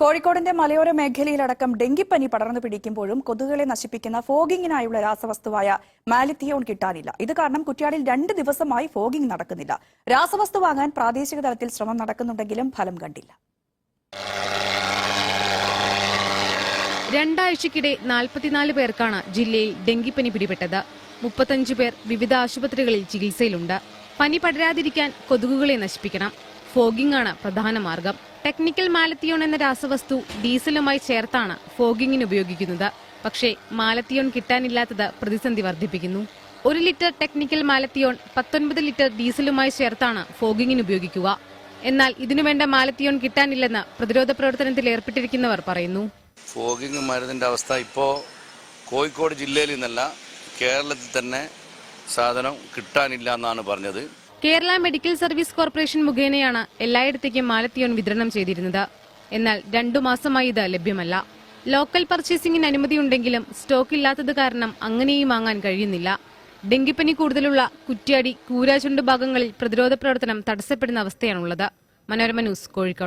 കോഴിക്കോടിന്റെ മലയോര മേഖലയിലടക്കം ഡെങ്കിപ്പനി പടർന്നു പിടിക്കുമ്പോഴും കൊതുകുകളെ നശിപ്പിക്കുന്ന ഫോഗിങ്ങിനായുള്ള രാസവസ്തുവായ മാലിത്തിയോൺ കിട്ടാനില്ല. ഇത് കാരണം കുറ്റ്യാടിൽ രണ്ട് ദിവസമായി ഫോഗിംഗ് നടക്കുന്നില്ല. രാസവസ്തു വാങ്ങാൻ പ്രാദേശിക തലത്തിൽ ശ്രമം നടക്കുന്നുണ്ടെങ്കിലും ഫലം കണ്ടില്ല. രണ്ടാഴ്ചക്കിടെ നാൽപ്പത്തിനാല് പേർക്കാണ് ജില്ലയിൽ ഡെങ്കിപ്പനി പിടിപെട്ടത്. മുപ്പത്തഞ്ച് പേർ വിവിധ ആശുപത്രികളിൽ ചികിത്സയിലുണ്ട്. പനി പടരാതിരിക്കാൻ കൊതുകുകളെ നശിപ്പിക്കണം. ഫോഗിംഗ് ആണ് പ്രധാന മാർഗം. ടെക്നിക്കൽ മാലത്തിയോൺ എന്ന രാസവസ്തു ഡീസലുമായി ചേർത്താണ് ഫോഗിങ്ങിന് ഉപയോഗിക്കുന്നത്. പക്ഷേ മാലത്തിയോൺ കിട്ടാനില്ലാത്തത് പ്രതിസന്ധി വർദ്ധിപ്പിക്കുന്നു. ഒരു ലിറ്റർ ടെക്നിക്കൽ മാലത്തിയോൺ പത്തൊൻപത് ലിറ്റർ ഡീസലുമായി ചേർത്താണ് ഫോഗിങ്ങിന് ഉപയോഗിക്കുക. എന്നാൽ ഇതിനുവേണ്ട മാലത്തിയോൺ കിട്ടാനില്ലെന്ന് പ്രതിരോധ പ്രവർത്തനത്തിൽ ഏർപ്പെട്ടിരിക്കുന്നവർ പറയുന്നു. ഫോഗിംഗ് മരുന്നിന്റെ അവസ്ഥ ഇപ്പോ കോഴിക്കോട് ജില്ലയിൽ നിന്നല്ല കേരളത്തിൽ തന്നെ സാധനം കിട്ടാനില്ല എന്നാണ് പറഞ്ഞത്. കേരള മെഡിക്കൽ സർവീസ് കോർപ്പറേഷൻ മുഖേനയാണ് എല്ലായിടത്തേക്കും മാലത്തിയോൺ വിതരണം ചെയ്തിരുന്നത്. എന്നാൽ രണ്ടു മാസമായി ഇത് ലഭ്യമല്ല. ലോക്കൽ പർച്ചേസിംഗിന് അനുമതിയുണ്ടെങ്കിലും സ്റ്റോക്ക് ഇല്ലാത്തത് കാരണം അങ്ങനെയും വാങ്ങാൻ കഴിയുന്നില്ല. ഡെങ്കിപ്പനി കൂടുതലുള്ള കുറ്റ്യാടി കൂരാചുണ്ട് ഭാഗങ്ങളിൽ പ്രതിരോധ പ്രവർത്തനം തടസ്സപ്പെടുന്ന അവസ്ഥയാണുള്ളത്. മനോരമ ന്യൂസ് കോഴിക്കോട്.